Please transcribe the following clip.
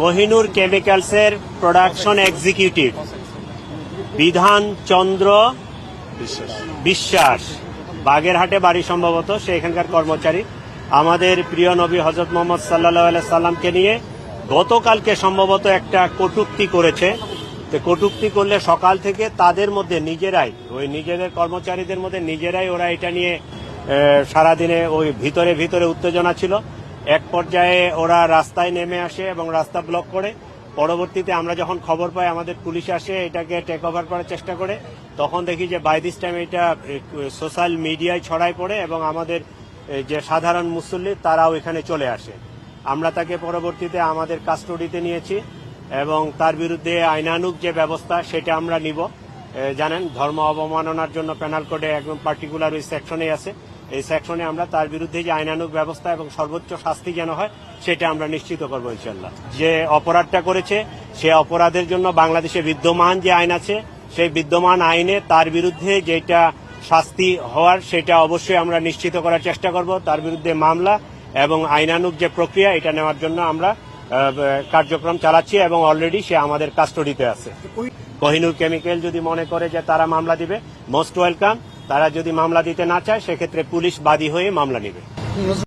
Kohinoor কেমিক্যালসের production executive Bidhan Chandra Biswas. বাগেরহাটে বাড়ি সম্ভবত, সে এখানকার কর্মচারী। আমাদের প্রিয় নবী হজরত মোহাম্মদ সাল্লাহ সাল্লামকে নিয়ে গতকালকে সম্ভবত একটা কটুক্তি করেছে। তো কটুক্তি করলে সকাল থেকে তাদের মধ্যে নিজেরাই, ওই নিজেদের কর্মচারীদের মধ্যে নিজেরাই ওরা এটা নিয়ে সারাদিনে ওই ভিতরে ভিতরে উত্তেজনা ছিল। এক পর্যায়ে ওরা রাস্তায় নেমে আসে এবং রাস্তা ব্লক করে। পরবর্তীতে আমরা যখন খবর পাই, আমাদের পুলিশ আসে, এটাকে টেক ওভার করার চেষ্টা করে। তখন দেখি যে বাই দিস টাইম এটা সোশ্যাল মিডিয়ায় ছড়ায় পড়ে এবং আমাদের যে সাধারণ মুসল্লি, তারাও এখানে চলে আসে। আমরা তাকে পরবর্তীতে আমাদের কাস্টডিতে নিয়েছি এবং তার বিরুদ্ধে আইনানুগ যে ব্যবস্থা, সেটা আমরা নিব। জানেন, ধর্ম অবমাননার জন্য পেনাল কোডে একদম পার্টিকুলার ওই সেকশনে আছে। এই সেকশনে আমরা তার বিরুদ্ধে যে আইনানুগ ব্যবস্থা এবং সর্বোচ্চ শাস্তি যেন হয় সেটা আমরা নিশ্চিত করব ইনশাল্লাহ যে অপরাধটা করেছে সে অপরাধের জন্য বাংলাদেশে বিদ্যমান যে আইন আছে সেই বিদ্যমান আইনে তার বিরুদ্ধে যেটা শাস্তি হওয়ার সেটা অবশ্যই আমরা নিশ্চিত করার চেষ্টা করব। তার বিরুদ্ধে মামলা এবং আইনানুগ যে প্রক্রিয়া এটা নেওয়ার জন্য আমরা কার্যক্রম চালাচ্ছি এবং অলরেডি সে আমাদের কাস্টডিতে আছে। কোহিনুর কেমিক্যাল যদি মনে করে যে তারা মামলা দিবে মোস্ট ওয়েলকাম তারা যদি মামলা দিতে না চায় সেক্ষেত্রে পুলিশ বাদী হয়ে মামলা নেবে।